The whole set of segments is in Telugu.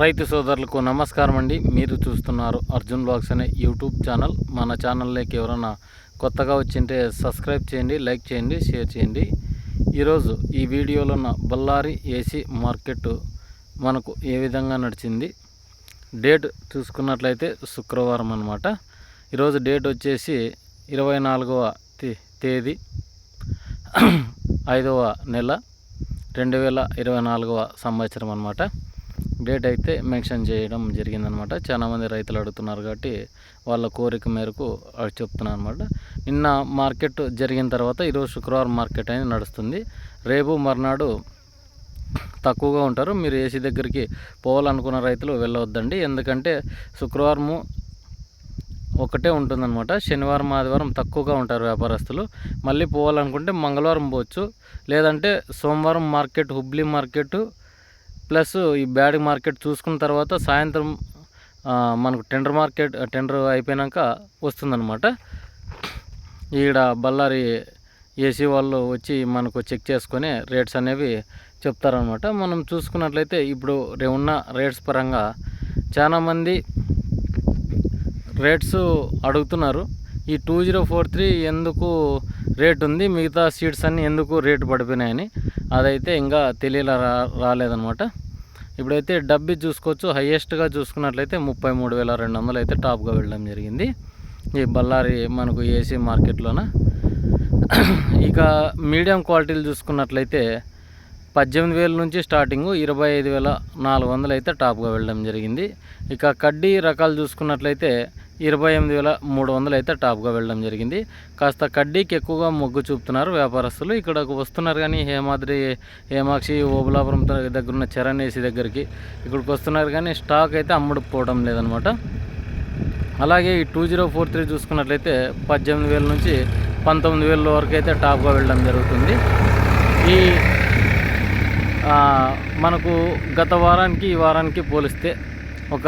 రైతు సోదరులకు నమస్కారం అండి మీరు చూస్తున్నారు అర్జున్ బ్లాగ్స్ అనే యూట్యూబ్ ఛానల్. మన ఛానల్లోకి ఎవరైనా కొత్తగా వచ్చింటే సబ్స్క్రైబ్ చేయండి లైక్ చేయండి షేర్ చేయండి. ఈరోజు ఈ వీడియోలో ఉన్న బళ్ళారి ఏసీ మార్కెట్ మనకు ఏ విధంగా నడిచింది డేట్ చూసుకున్నట్లయితే శుక్రవారం అనమాట ఈరోజు డేట్ వచ్చేసి ఇరవై నాలుగవ తే- తేదీ ఐదవ నెల రెండు వేల ఇరవై నాలుగవ సంవత్సరం అనమాట డేట్ అయితే మెన్షన్ చేయడం జరిగిందనమాట. చాలామంది రైతులు అడుగుతున్నారు కాబట్టి వాళ్ళ కోరిక మేరకు చెప్తున్నాను అనమాట నిన్న మార్కెట్ జరిగిన తర్వాత ఈరోజు శుక్రవారం మార్కెట్ అనేది నడుస్తుంది. రేపు మర్నాడు తక్కువగా ఉంటారు. మీరు ఏసీ దగ్గరికి పోవాలనుకున్న రైతులు వెళ్ళవద్దండి. ఎందుకంటే శుక్రవారము ఒకటే ఉంటుందన్నమాట శనివారం ఆదివారం తక్కువగా ఉంటారు వ్యాపారస్తులు. మళ్ళీ పోవాలనుకుంటే మంగళవారం పోవచ్చు. లేదంటే సోమవారం మార్కెట్ హుబ్లీ మార్కెట్ ప్లస్ ఈ బ్యాడ్ మార్కెట్ చూసుకున్న తర్వాత సాయంత్రం మనకు టెండర్ మార్కెట్ టెండర్ అయిపోయాక వస్తుందన్నమాట. ఈడ బళ్ళారి ఏసీ వాళ్ళు వచ్చి మనకు చెక్ చేసుకొని రేట్స్ అనేవి చెప్తారనమాట మనం చూసుకున్నట్లయితే ఇప్పుడు రే- ఉన్న రేట్స్ పరంగా చాలామంది రేట్స్ అడుగుతున్నారు. ఈ టూ జీరో ఫోర్ త్రీ ఎందుకు రేట్ ఉంది మిగతా సీడ్స్ అన్నీ ఎందుకు రేటు పడిపోయినాయని అదైతే ఇంకా తెలియలా రా రాలేదనమాట ఇప్పుడైతే డబ్బి చూసుకోవచ్చు హయ్యెస్ట్గా చూసుకున్నట్లయితే ముప్పై మూడు వేల రెండు వందలు అయితే టాప్గా వెళ్ళడం జరిగింది. ఈ బళ్ళారి మనకు ఏసీ మార్కెట్లోన. ఇక మీడియం క్వాలిటీలు చూసుకున్నట్లయితే పద్దెనిమిది వేల నుంచి స్టార్టింగ్ ఇరవై ఐదు వేల నాలుగు వందలు అయితే టాప్గా వెళ్ళడం జరిగింది. ఇక కడ్డీ రకాలు చూసుకున్నట్లయితే ఇరవై ఎనిమిది వేల మూడు వందలు అయితే టాప్గా వెళ్ళడం జరిగింది. కాస్త కడ్డీకి ఎక్కువగా మొగ్గు చూపుతున్నారు వ్యాపారస్తులు. ఇక్కడకు వస్తున్నారు కానీ హేమాద్రి హేమాక్షి ఓబులాపురం దగ్గర ఉన్న చరణేసి దగ్గరికి ఇక్కడికి వస్తున్నారు కానీ స్టాక్ అయితే అమ్ముడుపోవడం లేదనమాట. అలాగే ఈ టూ జీరో ఫోర్ త్రీ చూసుకున్నట్లయితే పద్దెనిమిది వేల నుంచి పంతొమ్మిది వేల వరకు అయితే టాప్గా వెళ్ళడం జరుగుతుంది. ఈ మనకు గత వారానికి ఈ వారానికి పోలిస్తే ఒక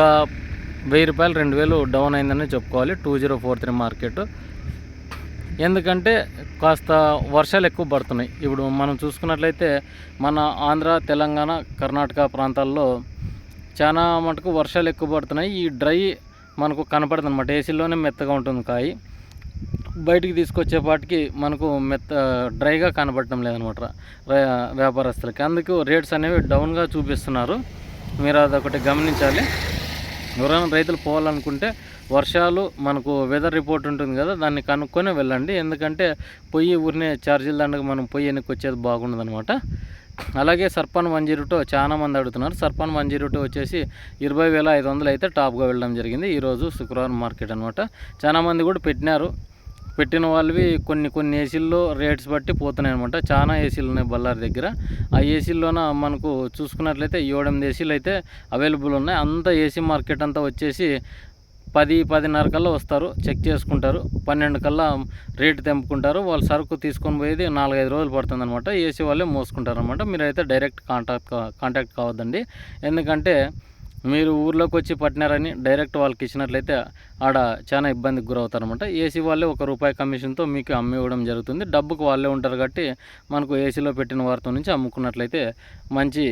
వెయ్యి రూపాయలు రెండు వేలు డౌన్ అయిందని చెప్పుకోవాలి. Two zero four three market. ఎందుకంటే కాస్త వర్షాలు ఎక్కువ పడుతున్నాయి. ఇప్పుడు మనం చూసుకున్నట్లయితే మన ఆంధ్ర తెలంగాణ కర్ణాటక ప్రాంతాల్లో చాలా మటుకు వర్షాలు ఎక్కువ పడుతున్నాయి. ఈ డ్రై మనకు కనపడుతుంది అనమాట ఏసీలోనే మెత్తగా ఉంటుంది కాయి. బయటికి తీసుకొచ్చేపాటికి మనకు మెత్త డ్రైగా కనపడటం లేదనమాట వ్యాపారస్తులకి. అందుకు రేట్స్ అనేవి డౌన్గా చూపిస్తున్నారు. మీరు అదొకటి గమనించాలి. ఎవరైనా రైతులు పోవాలనుకుంటే వర్షాలు మనకు వెదర్ రిపోర్ట్ ఉంటుంది కదా దాన్ని కనుక్కొని వెళ్ళండి. ఎందుకంటే పొయ్యి ఊరినే ఛార్జీల దండగా మనం పొయ్యి వెనక్కి వచ్చేది బాగుండదు అనమాట అలాగే సర్పన్ వన్ జీరో టూ అడుగుతున్నారు. సర్పన్ వన్ జీరో టూ వచ్చేసి ఇరవై వేల ఐదు వందలు అయితే టాప్గా వెళ్ళడం జరిగింది. ఈరోజు శుక్రవారం మార్కెట్ అనమాట చాలా మంది కూడా పెట్టినారు. పెట్టిన వాళ్ళవి కొన్ని కొన్ని ఏసీల్లో రేట్స్ బట్టి పోతున్నాయి అనమాట చాలా ఏసీలు ఉన్నాయి బళ్ళారి దగ్గర. ఆ ఏసీల్లోన మనకు చూసుకున్నట్లయితే ఏడెనిమిది ఏసీలు అయితే అవైలబుల్ ఉన్నాయి. అంత ఏసీ మార్కెట్ అంతా వచ్చేసి పది పదిన్నర కల్లా వస్తారు. చెక్ చేసుకుంటారు. పన్నెండు కల్లా రేటు తెంపుకుంటారు. వాళ్ళు సరుకు తీసుకొని పోయేది నాలుగైదు రోజులు పడుతుంది అనమాట ఏసీ వాళ్ళే మోసుకుంటారు అనమాట మీరైతే డైరెక్ట్ కాంటాక్ట్ కాంటాక్ట్ కావద్దండి. ఎందుకంటే మీరు ఊర్లోకి వచ్చి పట్టినారని డైరెక్ట్ వాళ్ళకి ఇచ్చినట్లయితే ఆడ చాలా ఇబ్బందికి గురవుతారనమాట ఏసీ వాళ్ళే ఒక రూపాయి కమిషన్తో మీకు అమ్మి ఇవ్వడం జరుగుతుంది. డబ్బుకు వాళ్ళే ఉంటారు కాబట్టి మనకు ఏసీలో పెట్టిన వారితో నుంచి అమ్ముకున్నట్లయితే మంచి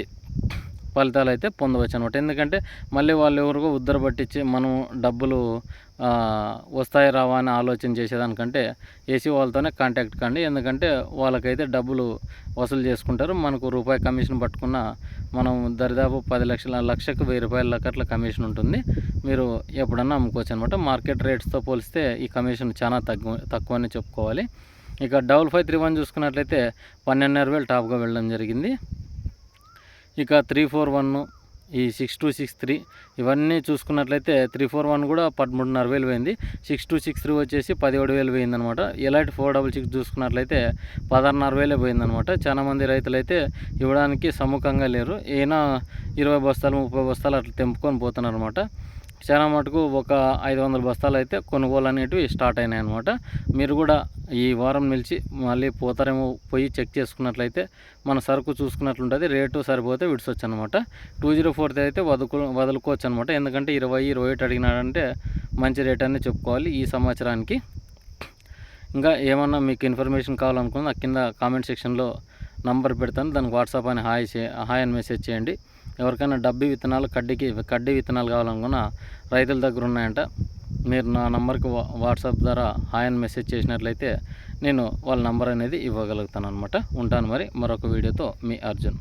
ఫలితాలు అయితే పొందవచ్చు అనమాట ఎందుకంటే మళ్ళీ వాళ్ళు ఎవరికో ఉద్దర పట్టించి మనం డబ్బులు వస్తాయి రావా అని ఆలోచన చేసేదానికంటే ఏసీ వాళ్ళతోనే కాంటాక్ట్ కండి. ఎందుకంటే వాళ్ళకైతే డబ్బులు వసూలు చేసుకుంటారు. మనకు రూపాయి కమిషన్ పట్టుకున్న మనం దరిదాపు పది లక్షల లక్షకు వెయ్యి రూపాయల లెక్క కమిషన్ ఉంటుంది. మీరు ఎప్పుడన్నా అమ్ముకోవచ్చు అనమాట మార్కెట్ రేట్స్తో పోలిస్తే ఈ కమిషన్ చాలా తగ్గు తక్కువ అని చెప్పుకోవాలి. ఇక డబల్ ఫైవ్ త్రీ వన్ చూసుకున్నట్లయితే పన్నెండున్నర వేలు టాప్గా వెళ్ళడం జరిగింది. ఇక త్రీ ఫోర్ వన్ ఈ సిక్స్ టూ సిక్స్ త్రీ ఇవన్నీ చూసుకున్నట్లయితే త్రీ ఫోర్ వన్ కూడా పదమూడున్నర వేలు పోయింది. సిక్స్ టూ సిక్స్ త్రీ వచ్చేసి పదిహేడు వేలు పోయిందనమాట. ఎలాంటి ఫోర్ డబుల్ సిక్స్ చూసుకున్నట్లయితే పదహారున్నర వేలే పోయిందనమాట. చాలా మంది రైతులు అయితే ఇవ్వడానికి సముఖంగా లేరు. ఈయన ఇరవై బస్తాలు ముప్పై బస్తాలు అట్లా తెంపుకొని పోతున్నారు అనమాట చాలా మటుకు ఒక ఐదు వందల బస్తాలు అయితే కొనుగోలు అనేటివి స్టార్ట్ అయినాయి అనమాట మీరు కూడా ఈ వారం నిలిచి మళ్ళీ పోతారేమో పోయి చెక్ చేసుకున్నట్లయితే మన సరుకు చూసుకున్నట్లుంటుంది రేటు సరిపోతే విడిచొచ్చు అనమాట టూ జీరో ఫోర్త్ అయితే వదుకు వదులుకోవచ్చు అనమాట ఎందుకంటే ఇరవై ఇరవై ఒకటి అడిగినాడంటే మంచి రేట్ అని చెప్పుకోవాలి ఈ సంవత్సరానికి ఇంకా ఏమన్నా మీకు ఇన్ఫర్మేషన్ కావాలనుకున్నా కింద కామెంట్ సెక్షన్లో నంబర్ పెడతాను. దానికి వాట్సాప్ అని హాయ్ చే హాయ్ అని మెసేజ్ చేయండి. ఎవరికైనా డబ్బి విత్తనాలు కడ్డీకి కడ్డీ విత్తనాలు కావాలనుకున్న రైతుల దగ్గర ఉన్నాయంట. మీరు నా నంబర్కి వా- వాట్సాప్ ద్వారా హాయ్ అని మెసేజ్ చేసినట్లయితే నేను వాళ్ళ నంబర్ అనేది ఇవ్వగలుగుతాను అనమాట ఉంటాను మరి మరొక వీడియోతో మీ అర్జున్.